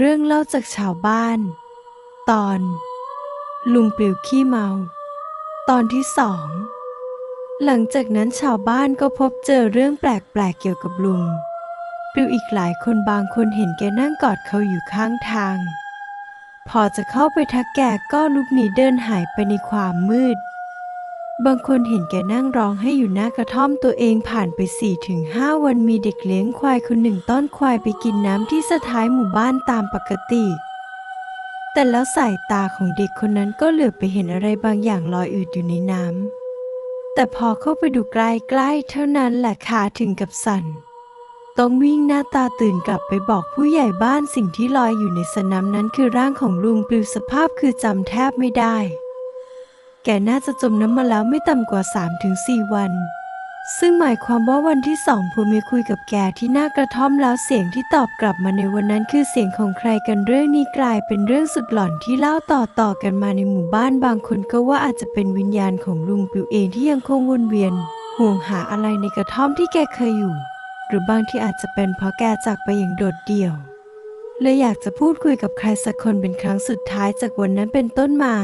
เรื่องเล่าจากชาวบ้าน ตอน ลุงปลิวขี้เมา ตอนที่สอง หลังจากนั้นชาวบ้านก็พบเจอเรื่องแปลกๆเกี่ยวกับลุงปลิวอีกหลายคนบางคนเห็นแกนั่งกอดเขาอยู่ข้างทาง พอจะเข้าไปทักแกก็ลุกหนีเดินหายไปในความมืด บางคนเห็นแกนั่งร้องให้อยู่หน้ากระท่อมตัวเองผ่านไป4ี่ถึงห้าวันมีเด็กเลี้ยงควายคนหนึ่งต้อนควายไปกินน้ำที่สะท้ายหมู่บ้านตามปกติ แต่แล้วสายตาของเด็กคนนั้นก็เหลือบไปเห็นอะไรบางอย่างลอยอืดอยู่ในน้ำแต่พอเข้าไปดูใกล้ๆเท่านั้นแหละขาถึงกับสั่น ต้องวิ่งหน้าตาตื่นกลับไปบอกผู้ใหญ่บ้านสิ่งที่ลอยอยู่ในสนามนั้นคือร่างของลุงปลิวสภาพคือจำแทบไม่ได้ แกน่าจะจมน้ำมาแล้วไม่ต่ำกว่า 3-4 วัน ซึ่งหมายความว่าวันที่สองผัวเมีคุยกับแกที่หน้ากระท่อมแล้วเสียงที่ตอบกลับมาในวันนั้นคือเสียงของใครกันเรื่องนี้กลายเป็นเรื่องสุดหลอนที่เล่าต่อต่อๆกันมาในหมู่บ้านบางคนก็ว่าอาจจะเป็นวิญญาณของลุงปิวเองที่ยังคงวนเวียน ห่วงหาอะไรในกระท่อมที่แกเคยอยู่ หรือบางที่อาจจะเป็นเพราะแกจากไปอย่างโดดเดี่ยวเลยอยากจะพูดคุยกับใครสักคนเป็นครั้งสุดท้ายจากวันนั้นเป็นต้นมา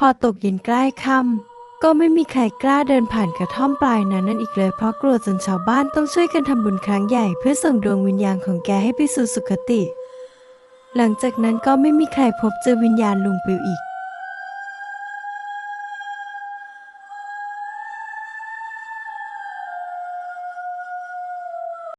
พอตกเย็นใกล้ค่ำก็ไม่มีใครกล้าเดินผ่านกระท่อมปลายนั้นนั่นอีกเลยเพราะกลัวจนชาวบ้านต้องช่วยกันทำบุญครั้งใหญ่เพื่อส่งดวงวิญญาณของแกให้ไปสู่สุคติ หลังจากนั้นก็ไม่มีใครพบเจอวิญญาณลุงปิวอีก